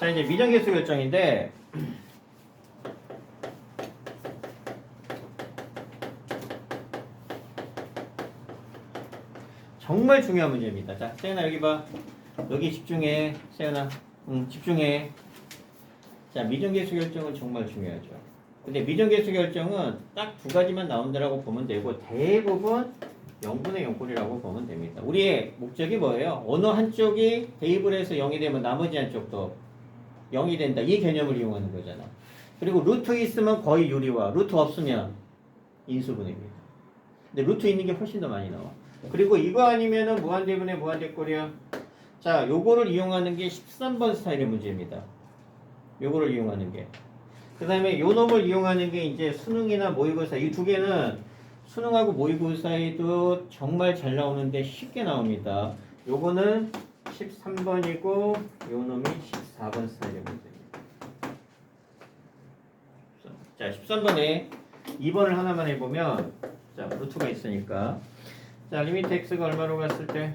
자 이제 미정계수 결정인데 정말 중요한 문제입니다. 자, 세연아 여기 봐. 여기 집중해. 세연아. 응, 집중해. 자, 미정계수 결정은 정말 중요하죠. 근데 미정계수 결정은 딱 두 가지만 나온다라고 보면 되고 대부분 0분의 0꼴이라고 보면 됩니다. 우리의 목적이 뭐예요? 어느 한쪽이 대입을 해서 0이 되면 나머지 한쪽도 0이 된다. 이 개념을 이용하는 거잖아. 그리고 루트 있으면 거의 유리화, 루트 없으면 인수분해입니다. 근데 루트 있는 게 훨씬 더 많이 나와. 그리고 이거 아니면은 무한대분의 무한대꼴이야. 자, 요거를 이용하는 게 13번 스타일의 문제입니다. 요거를 이용하는 게. 그 다음에 요 놈을 이용하는 게 이제 수능이나 모의고사 이 두 개는 수능하고 모의고사에도 정말 잘 나오는데 쉽게 나옵니다. 요거는 13번이고 요 놈이 14번 스타일의 문제입니다. 자, 13번에 2번을 하나만 해보면 자, 루트가 있으니까 자, 리미트 x가 얼마로 갔을 때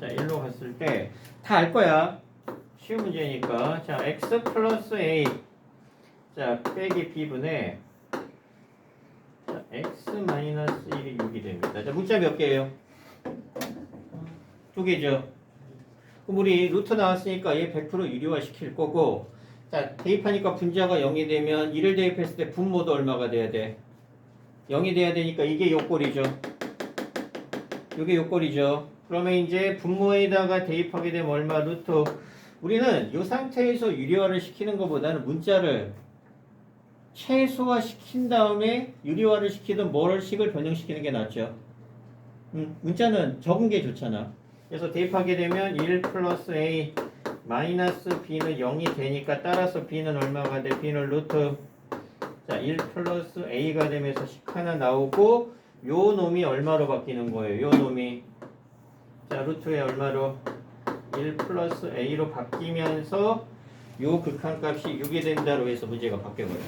자, 1로 갔을 때 다 알 거야. 쉬운 문제니까 자, x 플러스 a 자, 빼기 b분의 자, x 마이너스 1이 6이 됩니다. 자, 문자 몇 개예요? 두 개죠. 그럼 우리 루트 나왔으니까 얘 100% 유리화 시킬 거고 자, 대입하니까 분자가 0이 되면 1을 대입했을 때 분모도 얼마가 돼야 돼? 0이 돼야 되니까 이게 요꼴이죠. 이게 요꼴이죠. 그러면 이제 분모에다가 대입하게 되면 얼마 루트 우리는 이 상태에서 유리화를 시키는 것보다는 문자를 최소화 시킨 다음에 유리화를 시키든 뭐를 식을 변형시키는 게 낫죠. 음, 문자는 적은 게 좋잖아. 그래서 대입하게 되면 1 플러스 a 마이너스 b는 0이 되니까 따라서 b는 얼마가 돼? b는 루트 자, 1 플러스 a가 되면서 식 하나 나오고 요 놈이 얼마로 바뀌는 거예요? 요 놈이 자, 루트에 얼마로 1 플러스 a로 바뀌면서 요 극한값이 6이 된다로 해서 문제가 바뀌어버려요.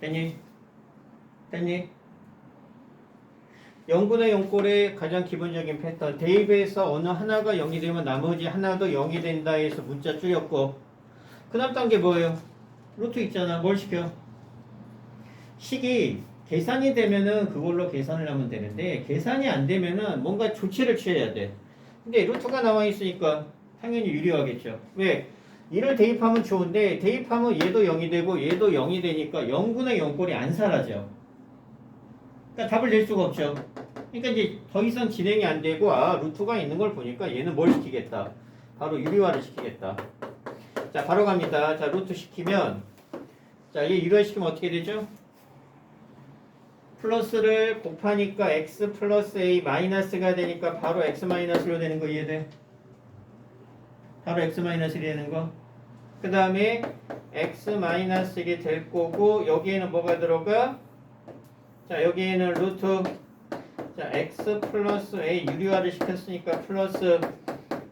됐니? 됐니? 0분의 0꼴의 가장 기본적인 패턴 대입에서 어느 하나가 0이 되면 나머지 하나도 0이 된다 해서 문자 줄였고 그 다음 단계 뭐예요? 루트 있잖아 뭘 시켜? 식이 계산이 되면은 그걸로 계산을 하면 되는데 계산이 안 되면은 뭔가 조치를 취해야 돼 근데 루트가 나와 있으니까 당연히 유리하겠죠 왜? 이를 대입하면 좋은데 대입하면 얘도 0이 되고 얘도 0이 되니까 0분의 0꼴이 안 사라져 그러니까 답을 낼 수가 없죠. 그러니까 이제 더 이상 진행이 안 되고 아 루트가 있는 걸 보니까 얘는 뭘 시키겠다. 바로 유리화를 시키겠다. 자 바로 갑니다. 자 루트 시키면 자얘 유리화 시키면 어떻게 되죠? 플러스를 곱하니까 x 플러스 a 마이너스가 되니까 바로 x 마이너스로 되는 거 이해돼? 바로 x 마이너스 되는 거. 그 다음에 x 마이너스 1이 될 거고 여기에는 뭐가 들어가? 자 여기에는 루트 자 x 플러스 a 유리화를 시켰으니까 플러스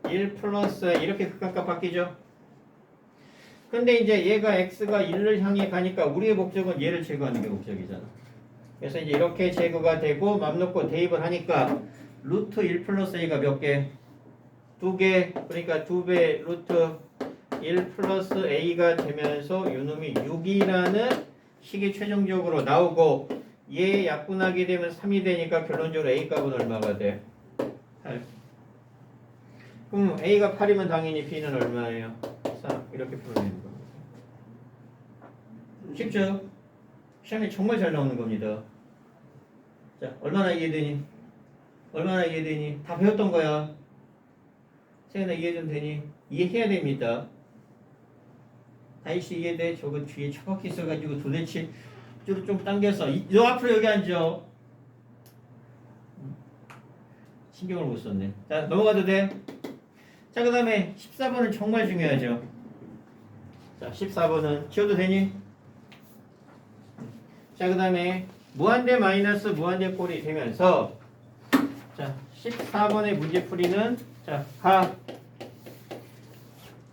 1 플러스 이렇게 극각각 바뀌죠? 근데 이제 얘가 x가 1을 향해 가니까 우리의 목적은 얘를 제거하는 게 목적이잖아. 그래서 이제 이렇게 제거가 되고 맘 놓고 대입을 하니까 루트 1 플러스 a가 몇 개? 두 개. 그러니까 두 배 루트 1 플러스 a가 되면서 요놈이 6이라는 식이 최종적으로 나오고 얘 약분하게 되면 3이 되니까 결론적으로 A 값은 얼마가 돼? 8. 그럼 A가 8이면 당연히 B는 얼마예요? 4. 이렇게 풀어내는 겁니다. 쉽죠? 시험에 정말 잘 나오는 겁니다. 자, 얼마나 이해되니? 얼마나 이해되니? 다 배웠던 거야. 세연아 이해 좀 되니? 이해해야 됩니다. 다이씨 이해돼? 저거 뒤에 처박혀 있어가지고 도대체 뒤로 좀 당겨서 이- 너 앞으로 여기 앉아. 신경을 못 썼네. 자 넘어가도 돼. 자 그 다음에 14번은 정말 중요하죠. 자 14번은 지워도 되니? 자 그 다음에 무한대 마이너스 무한대 꼴이 되면서 자 14번의 문제풀이는 자 가.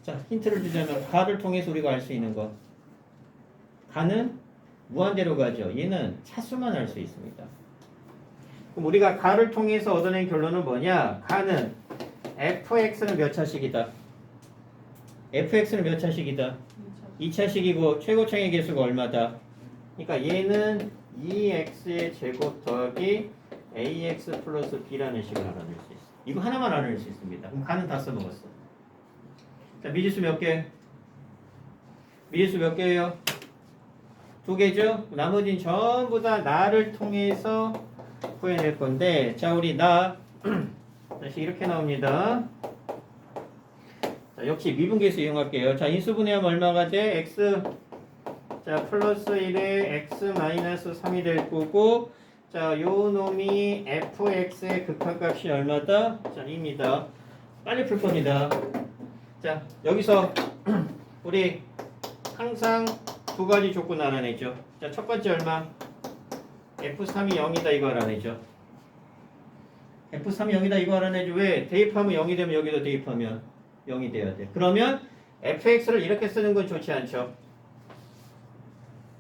자 힌트를 주자면 가를 통해서 우리가 알 수 있는 거. 가는 무한대로 가죠. 얘는 차수만 알수 있습니다. 그럼 우리가 가를 통해서 얻어낸 결론은 뭐냐? 가는 fx는 몇 차식이다? fx는 몇 차식이다? 2차 식이고 최고창의 개수가 얼마다? 그러니까 얘는 2x의 제곱 더하기 ax 플러스 b라는 식을 알아낼 수 있어. 이거 하나만 알아낼 수 있습니다. 그럼 가는 다 써먹었어. 자, 미지수 몇 개? 미지수 몇 개예요? 두 개죠? 나머지는 전부 다 나를 통해서 구해낼 건데 자 우리 나 다시 이렇게 나옵니다. 자, 역시 미분계수 이용할게요. 자, 인수분해하면 얼마가 돼? x 자, 플러스 1에 x 마이너스 3이 될 거고 자, 요 놈이 fx의 극한값이 얼마다? 자, 2입니다. 빨리 풀 겁니다. 자, 여기서 우리 항상 두 가지 조건 알아내죠. 자, 첫 번째 얼마? f3이 0이다 이거 알아내죠. f3이 0이다 이거 알아내죠. 왜? 대입하면 0이 되면 여기도 대입하면 0이 돼야 돼. 그러면 fx를 이렇게 쓰는 건 좋지 않죠.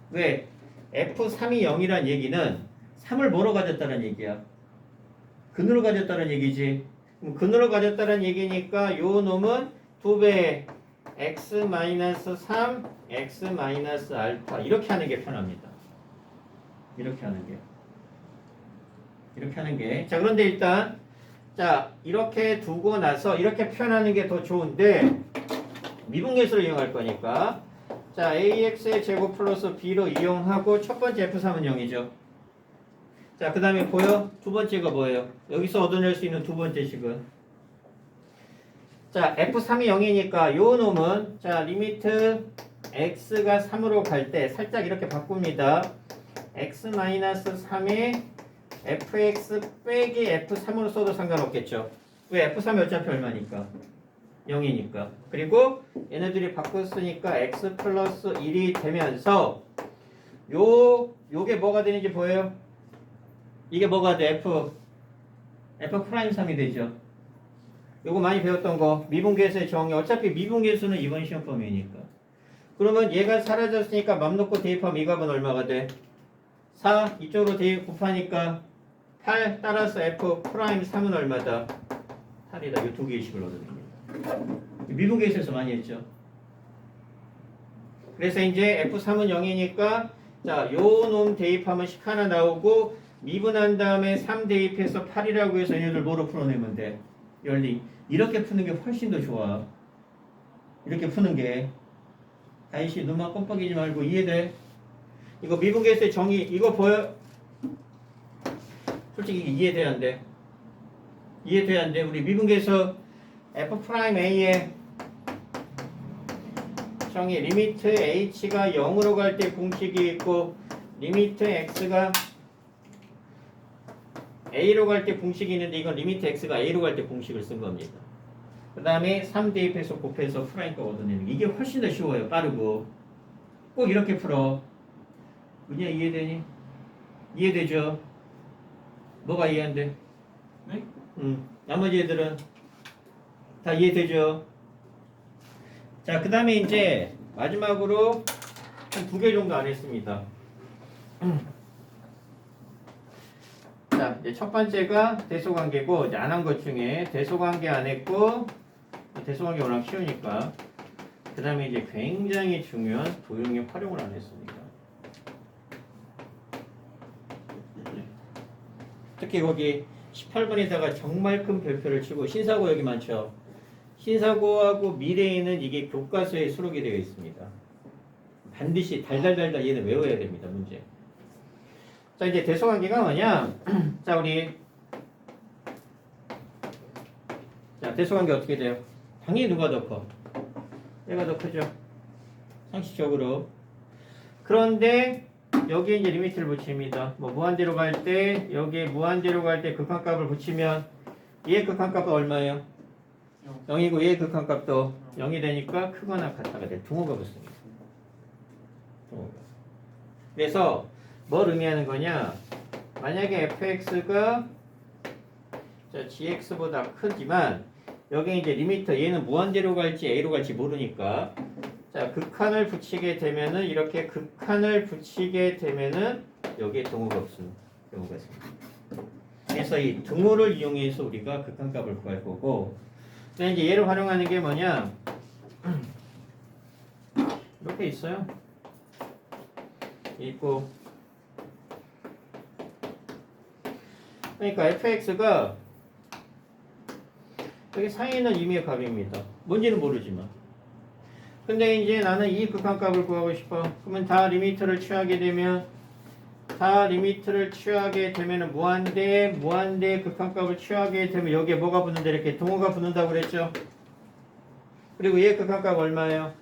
왜? f3이 0이란 얘기는 3을 뭐로 가졌다는 얘기야? 근으로 가졌다는 얘기지. 그럼 근으로 가졌다는 얘기니까 요 놈은 2배 x 마이너스 3 x 마이너스 알파 이렇게 하는 게 편합니다. 이렇게 하는 게. 이렇게 하는 게. 자, 그런데 일단 자, 이렇게 두고 나서 이렇게 표현하는 게 더 좋은데 미분계수를 이용할 거니까 자, ax의 제곱 플러스 b로 이용하고 첫 번째 f3은 0이죠. 자, 그 다음에 보여? 두 번째가 뭐예요? 여기서 얻어낼 수 있는 두 번째 식은 자, f3이 0이니까 요 놈은 자, 리미트 x가 3으로 갈 때 살짝 이렇게 바꿉니다. x 마이너스 3에 fx 빼기 f3으로 써도 상관없겠죠. 왜 f3이 어차피 얼마니까? 0이니까. 그리고 얘네들이 바꿨으니까 x 플러스 1이 되면서 요 요게 뭐가 되는지 보여요? 이게 뭐가 돼? f f 프라임 3이 되죠. 요거 많이 배웠던 거 미분계수의 정의 어차피 미분계수는 이번 시험 범위니까. 그러면 얘가 사라졌으니까 맘 놓고 대입하면 이 값은 얼마가 돼? 4 이쪽으로 대입 곱하니까 8 따라서 f 프라임 3은 얼마다? 8이다. 이 두 개의 식을 얻어냅니다. 미분계수에서 많이 했죠. 그래서 이제 f3은 0이니까 자, 요 놈 대입하면 식 하나 나오고 미분한 다음에 3 대입해서 8이라고 해서 얘네들 뭐로 풀어내면 돼? 열리. 이렇게 푸는 게 훨씬 더 좋아. 이렇게 푸는 게. 다이씨 눈만 껌뻑이지 말고 이해돼? 이거 미분 계수의 정의 이거 보여? 솔직히 이해돼야 안 돼? 이해돼야 안 돼? 우리 미분 계수 f 프라임 a의 정의 리미트 h가 0으로 갈 때 공식이 있고 리미트 x가 a로 갈 때 공식이 있는데 이건 리미트 x가 a로 갈 때 공식을 쓴 겁니다. 그 다음에 3 대입해서 곱해서 프라임 거 얻어내는 게 이게 훨씬 더 쉬워요. 빠르고 꼭 이렇게 풀어. 은희야 이해되니? 이해되죠? 뭐가 이해 안 돼? 네? 응. 나머지 애들은 다 이해되죠? 자, 그 다음에 이제 마지막으로 한 두 개 정도 안 했습니다. 자, 이제 첫 번째가 대소관계고 안 한 것 중에 대소관계 안 했고 대소관계 워낙 쉬우니까 그 다음에 이제 굉장히 중요한 도형의 활용을 안 했습니다. 특히 거기 18번에다가 정말 큰 별표를 치고 신사고 여기 많죠. 신사고하고 미래에는 이게 교과서에 수록이 되어 있습니다. 반드시 달달달달 얘는 외워야 됩니다. 문제. 자 이제 대소관계가 뭐냐? 자 우리 자 대소관계 어떻게 돼요? 당연히 누가 더 커? 얘가 더 크죠. 상식적으로. 그런데 여기에 이제 리미트를 붙입니다. 뭐 무한대로 갈 때 여기에 무한대로 갈 때 극한값을 붙이면 얘의 극한값은 얼마예요? 0 이고 얘의 극한값도 0이 되니까 크거나 같다가 돼. 둥어가 붙습니다. 그래서 뭘 의미하는 거냐? 만약에 fx가 자, gx보다 크지만 여기 이제 리미터 얘는 무한대로 갈지 a로 갈지 모르니까 자 극한을 붙이게 되면은 이렇게 극한을 붙이게 되면은 여기에 등호가 없습니다. 경우가 있습니다. 그래서 이 등호를 이용해서 우리가 극한값을 구할 거고 그다음에 이제 얘를 활용하는 게 뭐냐? 이렇게 있어요. 있고 그러니까 fx가 여기 사이에 있는 임의의 값입니다. 뭔지는 모르지만. 근데 이제 나는 이 극한값을 구하고 싶어. 그러면 다 리미트를 취하게 되면 다 리미트를 취하게 되면 무한대 무한대 극한값을 취하게 되면 여기에 뭐가 붙는데 이렇게 동호가 붙는다고 그랬죠. 그리고 얘 극한값 얼마예요?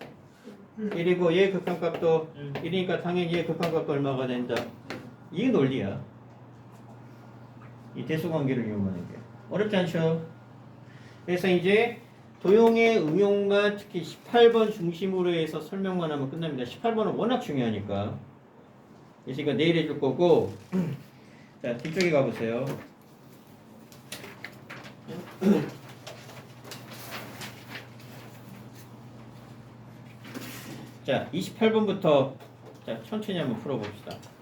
1이고 얘 극한값도 1이니까 당연히 얘 극한값도 얼마가 된다. 이게 논리야. 이 대수관계를 이용하는 게 어렵지 않죠? 그래서 이제 도형의 응용만 특히 18번 중심으로 해서 설명만 하면 끝납니다. 18번은 워낙 중요하니까. 그래서 이거 내일 해줄 거고 자 뒤쪽에 가보세요. 자 28번부터 자 천천히 한번 풀어봅시다.